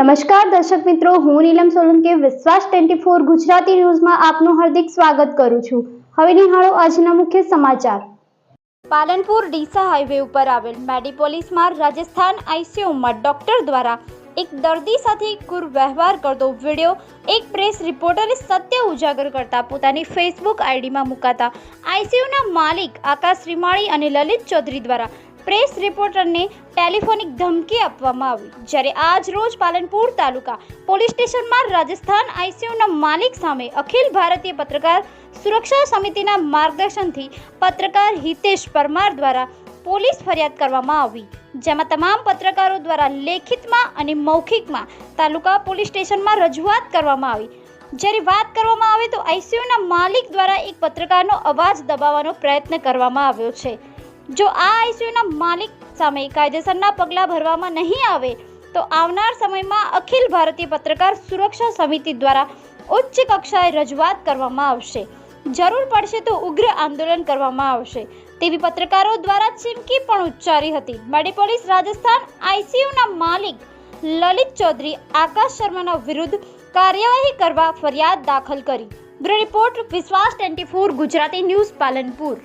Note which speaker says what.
Speaker 1: નમસ્કાર દર્શક મિત્રો, હું નીલમ સોલંકી, વિશ્વાસ ટ્વેન્ટી ફોર ગુજરાતી ન્યૂઝમાં આપનું હાર્દિક સ્વાગત કરું છું. હવે નિહાળો આજના મુખ્ય સમાચાર. પાલનપુર ડીસા હાઈવે ઉપર આવેલ મેડિપોલિસમાં રાજસ્થાન આઈસીયુમાં ડોક્ટર દ્વારા એક દર્દી સાથે વ્યવહાર કરતો વીડિયો એક પ્રેસ રિપોર્ટરે સત્ય ઉજાગર કરતા પોતાની ફેસબુક આઈડીમાં મુકાતા આઈસીયુના માલિક આકાશ શ્રીમાળી અને લલિત ચૌધરી દ્વારા પ્રેસ રિપોર્ટરને ટેલિફોનિક ધમકી આપવામાં આવી. જ્યારે આજ રોજ પાલનપુર તાલુકા પોલીસ સ્ટેશનમાં રાજસ્થાન આઈસીયુના માલિક સામે અખિલ ભારતીય પત્રકાર સુરક્ષા સમિતિના માર્ગદર્શનથી પત્રકાર હિતેશ પરમાર દ્વારા પોલીસ ફરિયાદ કરવામાં આવી. જેમાં તમામ પત્રકારો દ્વારા લેખિતમાં અને મૌખિકમાં તાલુકા પોલીસ સ્ટેશનમાં રજૂઆત કરવામાં આવી. જ્યારે વાત કરવામાં આવે તો આઈસીયુના માલિક દ્વારા એક પત્રકારનો અવાજ દબાવવાનો પ્રયત્ન કરવામાં આવ્યો છે. જો આ આઈસીયુના માલિક સામે કાયદેસરના પગલાં ભરવામાં નહીં આવે, તો આવનાર સમયમાં અખિલ ભારતીય પત્રકાર સુરક્ષા સમિતિ દ્વારા ઉચ્ચ કક્ષાએ રજૂઆત કરવામાં આવશે. જરૂર પડશે તો ઉગ્ર આંદોલન કરવામાં આવશે. તેવી પત્રકારો દ્વારા ચીમકી પણ ઉચ્ચારી હતી. મેડિપોલિસ રાજસ્થાન આઈસીયુના માલિક લલિત ચૌધરી આકાશ શર્માના વિરુદ્ધ કાર્યવાહી કરવા ફરિયાદ દાખલ કરી. Bureau report Vishwas twenty Gujarati news Palanpur.